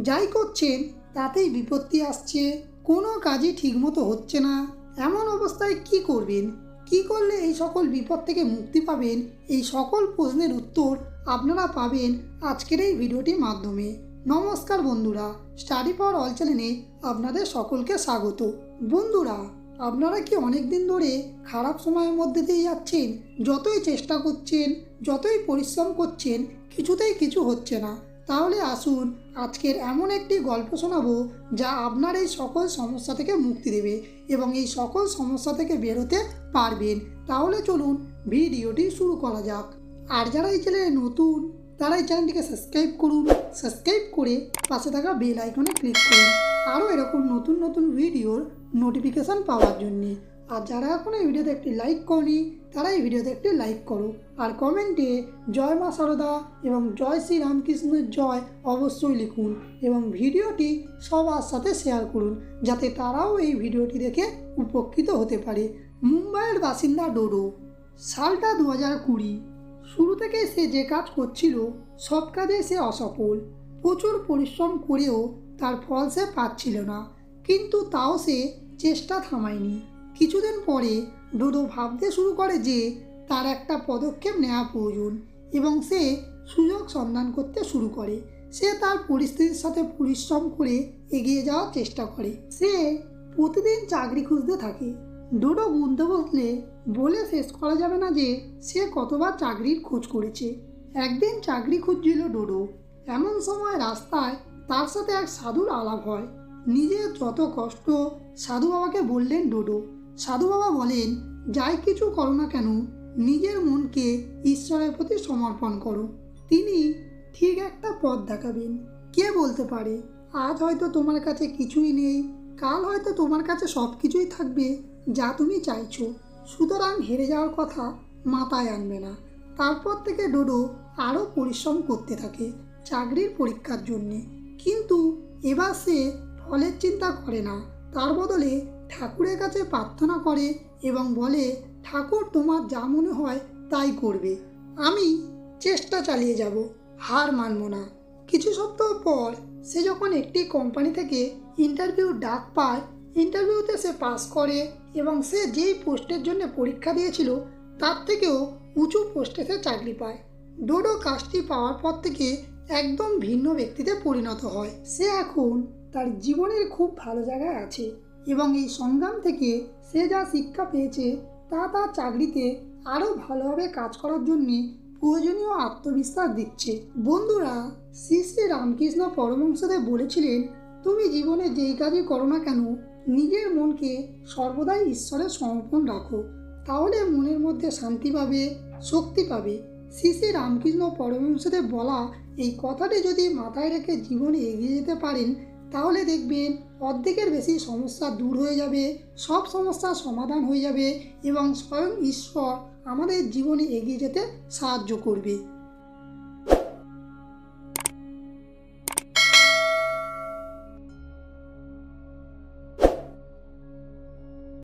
যাই করছেন, তাতেই বিপত্তি আসছে। কোনো কাজই ঠিকমতো হচ্ছে না। এমন অবস্থায় কি করবেন? কি করলে এই সকল বিপদ থেকে মুক্তি পাবেন? এই সকল প্রশ্নের উত্তর আপনারা পাবেন আজকের এই ভিডিওটির মাধ্যমে। নমস্কার বন্ধুরা, স্টাডি পাওয়ার অল চ্যানেলে আপনাদের সকলকে স্বাগত। বন্ধুরা, আপনারা কি অনেক দিন ধরে খারাপ সময়ের মধ্যে দিয়ে যাচ্ছেন? যতই চেষ্টা করছেন, যতই পরিশ্রম করছেন, কিছুতেই কিছু হচ্ছে না। তাহলে আসুন আজকের এমন একটি গল্প শোনাবো যা আপনার এই সকল সমস্যা থেকে মুক্তি দেবে এবং এই সকল সমস্যা থেকে বেরোতে পারবেন। তাহলে চলুন ভিডিওটি শুরু করা যাক। আর যারা এই চ্যানেলে নতুন, তারা এই চ্যানেলটিকে সাবস্ক্রাইব করুন, সাবস্ক্রাইব করে পাশে থাকা বেল আইকনে ক্লিক করুন। আরও এরকম নতুন নতুন ভিডিওর নোটিফিকেশান পাওয়ার জন্যে। আর যারা এখন এই ভিডিওতে একটি লাইক করনি, তারা এই ভিডিওতে একটি লাইক করো। আর কমেন্টে জয় মা সারদা এবং জয় শ্রী রামকৃষ্ণের জয় অবশ্যই লিখুন এবং ভিডিওটি সবার সাথে শেয়ার করুন, যাতে তারাও এই ভিডিওটি দেখে উপকৃত হতে পারে। মুম্বাইয়ের বাসিন্দা ডোডো, সালটা দু হাজার কুড়ি। শুরু থেকে সে যে কাজ করছিল, সব কাজে সে অসফল। প্রচুর পরিশ্রম করেও তার ফল সে পাচ্ছিল না, কিন্তু তাও সে চেষ্টা থামায়নি। কিছুদিন পরে ডোডো ভাবতে শুরু করে যে তার একটা পদক্ষেপ নেওয়া প্রয়োজন এবং সে সুযোগ সন্ধান করতে শুরু করে। সে তার পরিস্থিতির সাথে পরিশ্রম করে এগিয়ে যাওয়ার চেষ্টা করে। সে প্রতিদিন চাকরি খুঁজতে থাকে। ডোডো গুনতে বসলে বলে শেষ করা যাবে না যে সে কতবার চাকরির খোঁজ করেছে। একদিন চাকরি খুঁজছিল ডোডো এমন সময় রাস্তায় তার সাথে এক সাধুর আলাপ হয়। নিজের যত কষ্ট সাধু বাবাকে বললেন ডোডো সাধু বাবা বলেন, যাই কিছু করো না কেন, নিজের মনকে ঈশ্বরের প্রতি সমর্পণ করো। তিনি ঠিক একটা পথ দেখাবেন। কে বলতে পারে, আজ হয়তো তোমার কাছে কিছুই নেই, কাল হয়তো তোমার কাছে সব কিছুই থাকবে যা তুমি চাইছো। সুতরাং হেরে যাওয়ার কথা মাথায় আনবে না। তারপর থেকে ডোডো আরও পরিশ্রম করতে থাকে চাকরির পরীক্ষার জন্যে। কিন্তু এবার সে ফলের চিন্তা করে না। তার বদলে ঠাকুরের কাছে প্রার্থনা করে এবং বলে, ঠাকুর তোমার যা মনে হয় তাই করবে। আমি চেষ্টা চালিয়ে যাব, হার মানব না। কিছু সপ্তাহ পর সে যখন একটি কোম্পানি থেকে ইন্টারভিউ ডাক পায়, ইন্টারভিউতে সে পাস করে এবং সে যেই পোস্টের জন্য পরীক্ষা দিয়েছিল, তার থেকেও উঁচু পোস্টে সে চাকরি পায়। ডোডো কাজটি পাওয়ার পর থেকে একদম ভিন্ন ব্যক্তিতে পরিণত হয়। সে এখন তার জীবনের খুব ভালো জায়গায় আছে। এবং এই সংগ্রাম থেকে সে যা শিক্ষা পেয়েছে, তা তার চাকরিতে আরও ভালোভাবে কাজ করার জন্যে প্রয়োজনীয় আত্মবিশ্বাস দিচ্ছে। বন্ধুরা, শ্রী শ্রী রামকৃষ্ণ পরমহংসদেব বলেছিলেন, তুমি জীবনে যেই কাজই করো না কেন, নিজের মনকে সর্বদাই ঈশ্বরের সমর্পণ রাখো। তাহলে মনের মধ্যে শান্তি পাবে, শক্তি পাবে। শ্রী শ্রী রামকৃষ্ণ পরমহংসদেব বলা এই কথাটি যদি মাথায় রেখে জীবনে এগিয়ে যেতে পারেন তাহলে দেখবেন অর্ধেকের বেশি সমস্যা দূর হয়ে যাবে, সব সমস্যার সমাধান হয়ে যাবে এবং স্বয়ং ঈশ্বর আমাদের জীবনে এগিয়ে যেতে সাহায্য করবে।